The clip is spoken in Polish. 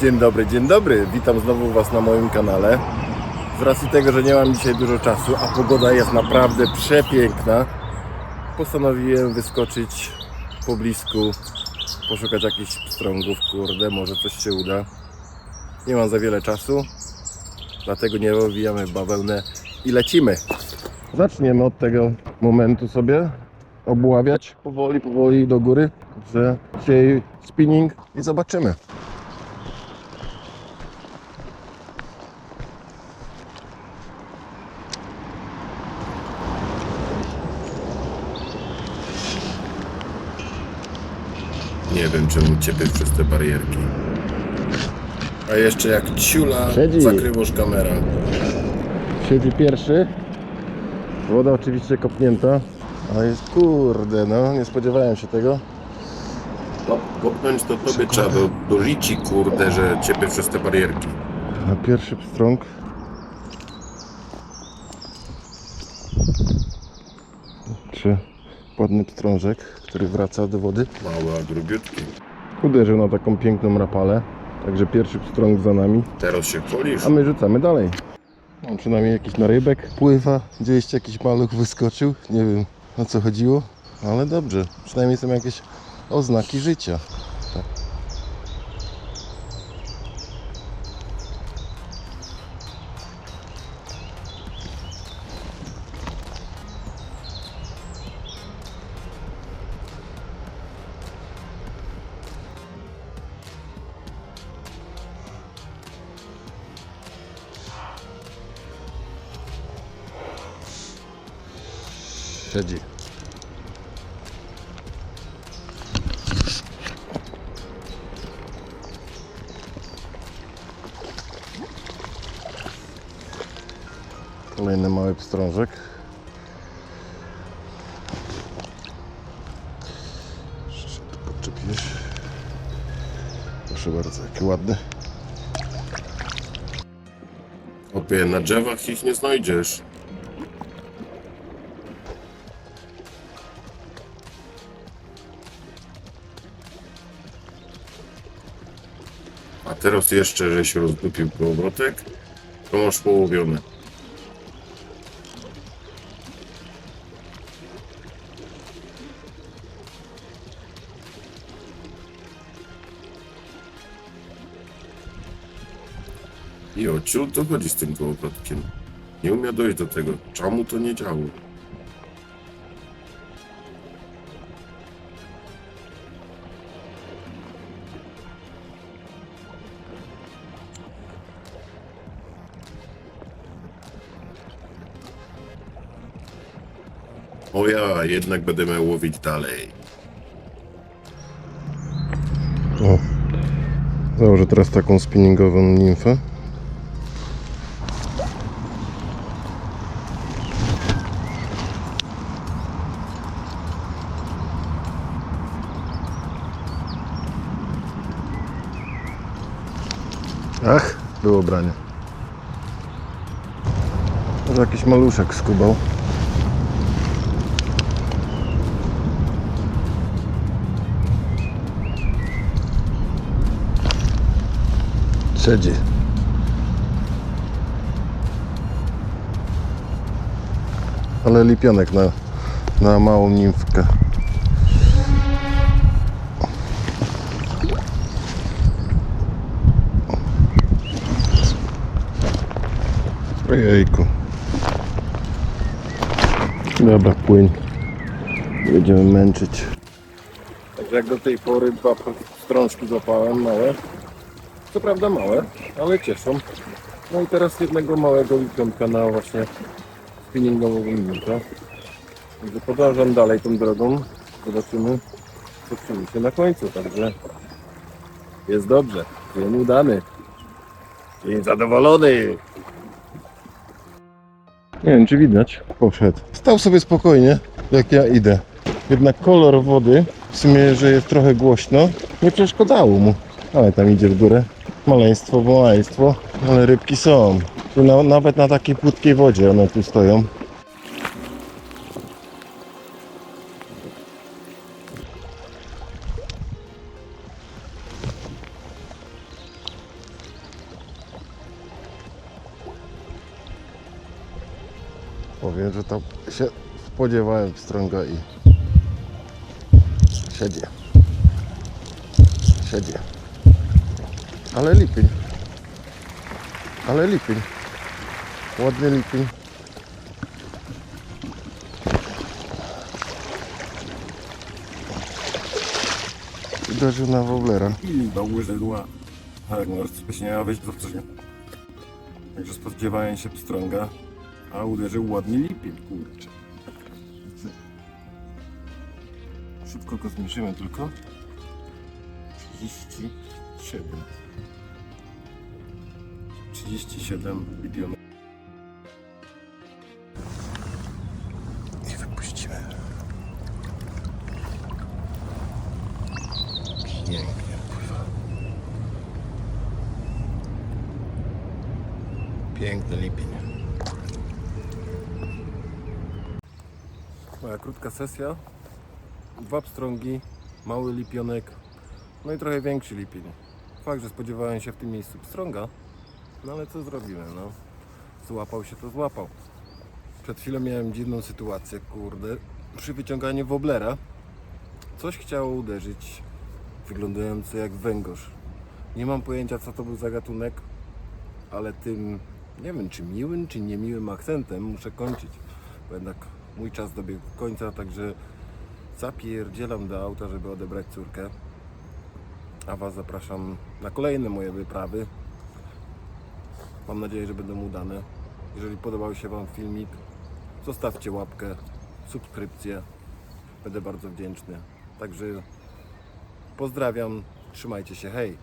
Dzień dobry, dzień dobry. Witam znowu Was na moim kanale. Z racji tego, że nie mam dzisiaj dużo czasu, a pogoda jest naprawdę przepiękna, postanowiłem wyskoczyć po blisku, poszukać jakichś pstrągów, kurde, może coś się uda. Nie mam za wiele czasu, dlatego nie owijamy bawełnę i lecimy. Zaczniemy od tego momentu sobie obławiać powoli, powoli do góry, że dzisiaj spinning i zobaczymy. Nie wiem czemu ciebie przez te barierki. A jeszcze jak ciula Siedzi. zakrywasz kamera. Siedzi pierwszy. Woda oczywiście kopnięta. Ale jest kurde, no nie spodziewałem się tego. No, kopnąć to tobie trzeba do, do lici, kurde, że ciebie przez te barierki. Na pierwszy pstrąg. Czy ładny pstrążek, który wraca do wody. Mały, a grubiutki. Uderzył na taką piękną rapalę. Także pierwszy pstrąg za nami. Teraz się chwalisz. A my rzucamy dalej. No, przynajmniej jakiś narybek pływa. Gdzieś jakiś maluch wyskoczył. Nie wiem o co chodziło, ale dobrze. Przynajmniej są jakieś oznaki życia. Siedzi. Kolejny mały pstrążek. Jeszcze tu podczepisz. Proszę bardzo, jaki ładny. Opie, na drzewach ich nie znajdziesz. Teraz jeszcze, żeś rozdupił kołowrotek, to masz połowione. I o ciul to chodzi z tym kołowrotkiem. Nie umie dojść do tego. Czemu to nie działo? O ja, jednak miał łowić dalej. O. Założę teraz taką spinningową nimfę. Ach, było branie. Może jakiś maluszek skubał. Siedzi. Ale lipionek na, na małą nimfkę. Ojejku. Dobra, płyń. Będziemy męczyć. Także jak do tej pory dwa strążki złapałem małe. Co prawda małe, ale cieszą. No i teraz jednego małego lipionka na właśnie spinningową minutę. Także podążam dalej tą drogą. Zobaczymy, co przyniesie na końcu. Także jest dobrze. Dzień udany. Dzień zadowolony. Nie wiem, czy widać. Poszedł. Stał sobie spokojnie, jak ja idę. Jednak kolor wody, w sumie, że jest trochę głośno, nie przeszkadzało mu. Ale tam idzie w górę. Maleństwo, bo maleństwo, ale rybki są. Tu na, nawet na takiej płytkiej wodzie one tu stoją. Powiem, że to się spodziewałem pstrąga i siedzie. Siedzie. Ale lipień. Ale lipień. Ładny lipień. Uderzył na woblera. I do łyżydła. Tak, no coś nie miała wejść do coś nie. Także spodziewałem się pstrąga, a uderzył ładnie lipień, kurczę. Szybko go zmierzymy tylko. 37. 37 milionów. I wypuścimy. Pięknie pływa. Piękny lipień. Moja krótka sesja. Dwa pstrągi, mały lipionek, no i trochę większy lipień. Fakt, że spodziewałem się w tym miejscu pstrąga, no ale co zrobimy, no. Złapał się, to złapał. Przed chwilą miałem dziwną sytuację, kurde. Przy wyciąganiu woblera coś chciało uderzyć, wyglądające jak węgorz. Nie mam pojęcia, co to był za gatunek, ale tym, nie wiem, czy miłym, czy niemiłym akcentem muszę kończyć, bo jednak mój czas dobiegł końca, także zapierdzielam do auta, żeby odebrać córkę. A Was zapraszam na kolejne moje wyprawy. Mam nadzieję, że będą udane. Jeżeli podobał się Wam filmik, zostawcie łapkę, subskrypcję. Będę bardzo wdzięczny. Także pozdrawiam, trzymajcie się, hej!